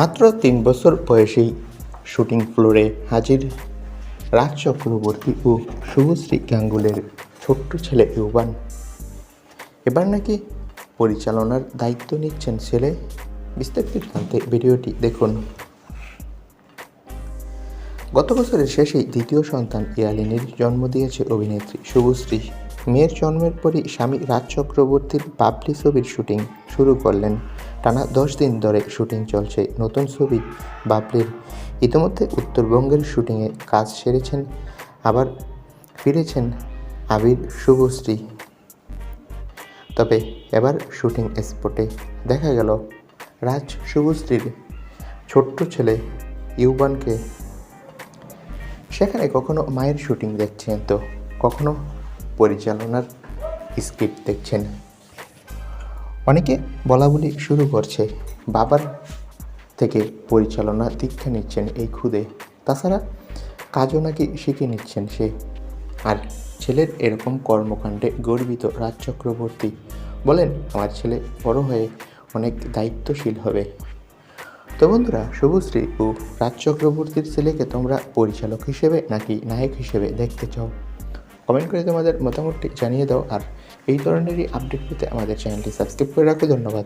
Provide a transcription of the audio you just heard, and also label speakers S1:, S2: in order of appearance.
S1: মাত্র তিন বছর বয়সেই শুটিং ফ্লোরে হাজির। রাজ চক্রবর্তী ও শুভশ্রী গাঙ্গুলের ছোট্ট ছেলে ইউবান। এবার নাকি পরিচালনার দায়িত্ব নিচ্ছেন ছেলে। বিস্তারিত জানতে ভিডিওটি দেখুন। গত বছরের শেষেই দ্বিতীয় সন্তান ইয়ালিনীর জন্ম দিয়েছে অভিনেত্রী শুভশ্রী। মেয়ের জন্মের পরই স্বামী রাজ চক্রবর্তীর বাবলি ছবির শুটিং শুরু করলেন। টানা দশ দিন ধরে শুটিং চলছে নতুন ছবি বাবলির। ইতিমধ্যে উত্তরবঙ্গের শুটিংয়ে কাজ সেরেছেন, আবার ফিরেছেন আবির শুভশ্রী। তবে এবার শুটিং স্পটে দেখা গেল রাজ শুভশ্রীর ছোট্ট ছেলে ইউবানকে। সেখানে কখনো মায়ের শুটিং দেখছেন তো, কখনো পরিচালনার স্ক্রিপ্ট দেখছেন। অনেকে বলা বলি শুরু করছে। বাবার থেকে পরিচালনা দীক্ষা নিচ্ছেন এই খুদে। তাছাড়া কাজও নাকি শিখে নিচ্ছেন সে। আর ছেলের এরকম কর্মকাণ্ডে গর্বিত রাজ চক্রবর্তী বলেন, আমার ছেলে বড় হয়ে অনেক দায়িত্বশীল হবে। তো বন্ধুরা, শুভশ্রী ও রাজ চক্রবর্তীর ছেলেকে তোমরা পরিচালক হিসেবে নাকি নায়ক হিসেবে দেখতে চাও? কমেন্ট করে তোমাদের মতামতটি জানিয়ে দাও, আর এই ধরনেরই আপডেট পেতে আমাদের চ্যানেলটি সাবস্ক্রাইব করে রাখো। ধন্যবাদ।